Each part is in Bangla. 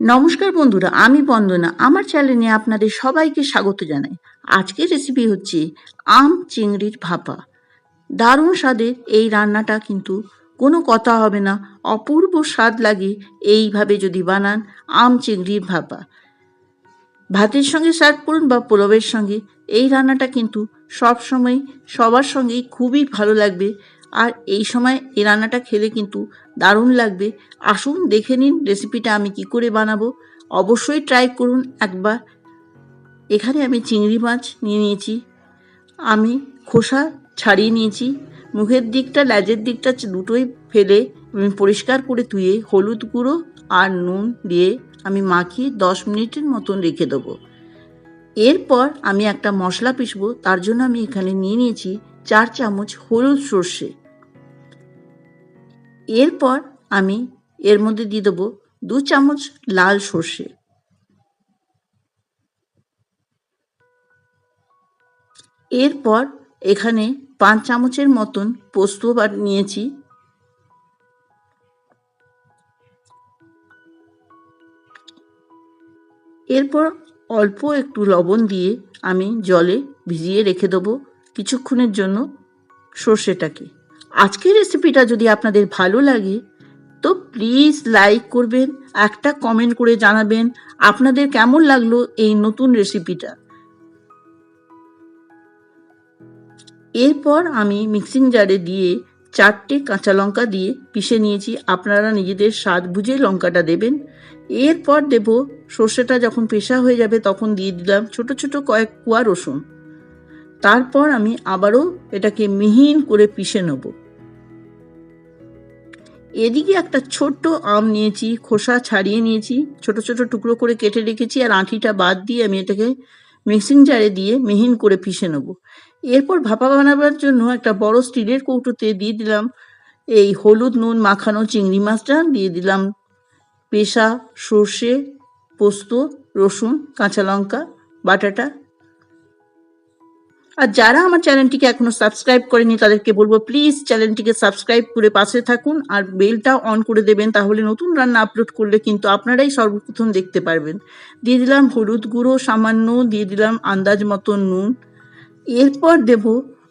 নমস্কার বন্ধুরা, আমি বন্দনা। আমার চ্যানেলে আপনাদের সবাইকে স্বাগত জানাই। আজকের রেসিপি হচ্ছে আম চিংড়ির ভাপা। দারুণ স্বাদের এই রান্নাটা কিন্তু কোনো কথা হবে না। অপূর্ব স্বাদ লাগে এইভাবে যদি বানান আম চিংড়ির ভাপা। ভাতের সঙ্গে সার্ভ করুন বা পোলাওয়ের সঙ্গে। এই রান্নাটা কিন্তু সব সময় সবার সঙ্গেই খুবই ভালো লাগবে। আর এই সময় এই রান্নাটা খেলে কিন্তু দারুণ লাগবে। আসুন দেখে নিন রেসিপিটা আমি কি করে বানাবো। অবশ্যই ট্রাই করুন একবার। এখানে আমি চিংড়ি মাছ নিয়ে নিয়েছি। আমি খোসা ছাড়িয়ে নিয়েছি। মুখের দিকটা, ল্যাজের দিকটা দুটোই ফেলে আমি পরিষ্কার করে ধুয়ে হলুদ গুঁড়ো আর নুন দিয়ে আমি মাখিয়ে দশ মিনিটের মতন রেখে দেবো। এরপর আমি একটা মশলা পিসবো তার জন্য আমি এখানে নিয়ে নিয়েছি চার চামচ হলুদ সর্ষে। এরপর আমি এর মধ্যে দিয়ে দেবো দু চামচ লাল সর্ষে। এরপর এখানে পাঁচ চামচের মতন পোস্ত নিয়েছি। এরপর অল্প একটু লবণ দিয়ে আমি জলে ভিজিয়ে রেখে দেবো কিছুক্ষণের জন্য সর্ষেটাকে। আজকের রেসিপিটা যদি আপনাদের ভালো লাগে, তো প্লিজ লাইক করবেন, একটা কমেন্ট করে জানাবেন আপনাদের কেমন লাগল এই নতুন রেসিপিটা এরপর আমি মিক্সিং জারে দিয়ে চারটে কাঁচা লঙ্কা দিয়ে পিষে নিয়েছি। আপনারা নিজেদের স্বাদ বুঝে লঙ্কাটা দেবেন। এরপর দেব সর্ষেটা যখন পেশা হয়ে যাবে তখন দিয়ে দিলাম ছোট ছোট কয়েক কুয়া রসুন। তারপর আমি আবারও এটাকে মিহিন করে পিষে নেব। এদিকে একটা ছোট্ট আম নিয়েছি, খোসা ছাড়িয়ে নিয়েছি, ছোট ছোট টুকরো করে কেটে রেখেছি আর আঁঠিটা বাদ দিয়ে আমি এটাকে মিক্সিং জারে দিয়ে মিহিন করে পিষে নেব। এরপর ভাপা বানাবার জন্য একটা বড় স্টিলের কৌটোতে দিয়ে দিলাম এই হলুদ নুন, মাখানো চিংড়ি মাছটা, দিয়ে দিলাম পেশা, সর্ষে, পোস্ত, রসুন, কাঁচা লঙ্কা, বাটাটা আর যারা আমার চ্যানেলটিকে এখনও সাবস্ক্রাইব করেনি, তাদেরকে বলব প্লিজ চ্যানেলটিকে সাবস্ক্রাইব করে পাশে থাকুন আর বেলটা অন করে দেবেন, তাহলে নতুন রান্না আপলোড করলে কিন্তু আপনারাই সর্বপ্রথম দেখতে পারবেন। দিয়ে দিলাম হলুদ গুঁড়ো, সামান্য দিয়ে দিলাম আন্দাজ মতো নুন। এরপর দেব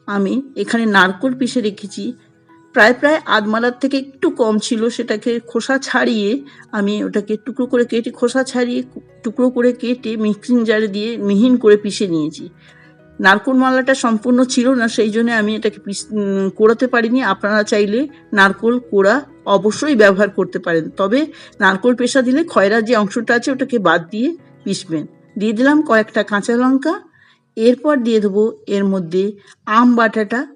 আমি এখানে নারকোল পিষে রেখেছি। প্রায় প্রায় আধমালার থেকে একটু কম ছিল সেটাকে খোসা ছাড়িয়ে আমি ওটাকে টুকরো করে কেটে খোসা ছাড়িয়ে টুকরো করে কেটে মিক্সিং জারে দিয়ে মিহিন করে পিষে নিয়েছি। নারকোল মালাটা সম্পূর্ণ ছিল না, সেই জন্য আমি এটাকে কোড়াতে পারিনি। আপনারা চাইলে নারকোল কোড়া অবশ্যই ব্যবহার করতে পারেন। তবে নারকোল পেশা দিলে খয়রা যে অংশটা আছে ওটাকে বাদ দিয়ে পিষবেন। দিয়ে দিলাম কয়েকটা কাঁচা লঙ্কা। এরপর দিয়ে দেবো এর মধ্যে আম বাটাটা।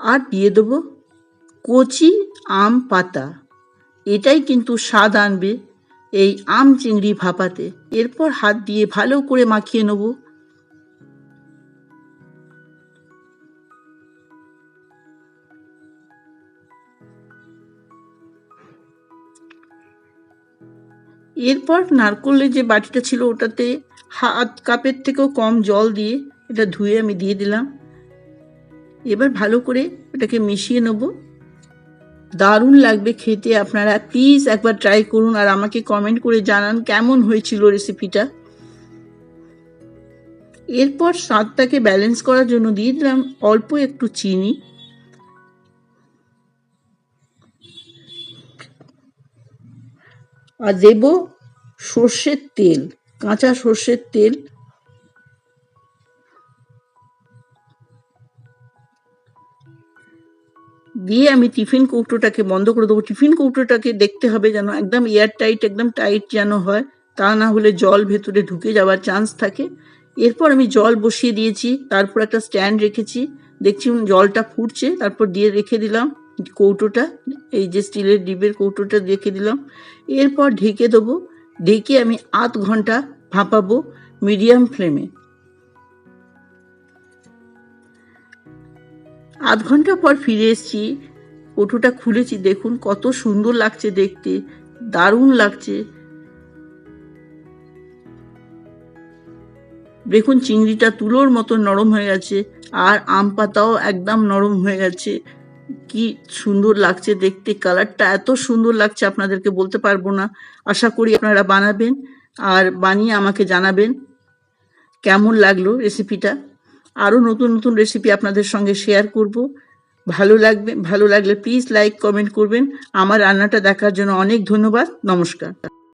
আর দিয়ে দেবো কচি আম পাতা। এটাই কিন্তু স্বাদ আনবে এই আম চিংড়ি ভাপাতে। এরপর হাত দিয়ে ভালো করে মাখিয়ে নেব। এরপর নারকলের যে বাটিটা ছিল ওটাতে হাত কাপের থেকেও কম জল দিয়ে এটা ধুয়ে আমি দিয়ে দিলাম। এবার ভালো করে ওটাকে মিশিয়ে নেব। দারুণ লাগবে খেতে আপনারা প্লিজ একবার ট্রাই করুন আর আমাকে কমেন্ট করে জানান কেমন হয়েছিল রেসিপিটা এরপর স্বাদটাকে ব্যালেন্স করার জন্য দিয়ে দিলাম অল্প একটু চিনি। আর দেব সর্ষের তেল, কাঁচা সর্ষের তেল। দিয়ে আমি টিফিন কৌটোটাকে বন্ধ করে দেবো। টিফিন কৌটোটাকে দেখতে হবে যেন একদম এয়ার টাইট একদম টাইট যেন হয়, তা না হলে জল ভেতরে ঢুকে যাওয়ার চান্স থাকে। এরপর আমি জল বসিয়ে দিয়েছি, তারপর একটা স্ট্যান্ড রেখেছি। দেখছি জলটা ফুটছে, তারপর দিয়ে রেখে দিলাম কৌটোটা, এই যে স্টিলের ডিবের কৌটোটা রেখে দিলাম। এরপর ঢেকে দেবো, ঢেকে আমি আধ ঘণ্টা ভাপাবো মিডিয়াম ফ্লেমে। আধ ঘণ্টা পর ফিরে এসেছি। কৌটোটা খুলেছি, দেখুন কত সুন্দর লাগছে দেখতে, দারুণ লাগছে। দেখুন চিংড়িটা তুলোর মতো নরম হয়ে গেছে, আর আম পাতাও একদম নরম হয়ে গেছে। কি সুন্দর লাগছে দেখতে, কালারটা এত সুন্দর লাগছে আপনাদেরকে বলতে পারব না। আশা করি আপনারা বানাবেন, আর বানিয়ে আমাকে জানাবেন, কেমন লাগল রেসিপিটা আরও নতুন নতুন রেসিপি আপনাদের সঙ্গে শেয়ার করব। ভালো লাগবে, ভালো লাগলে প্লিজ লাইক কমেন্ট করবেন। আমার রান্নাটা দেখার জন্য অনেক ধন্যবাদ। নমস্কার।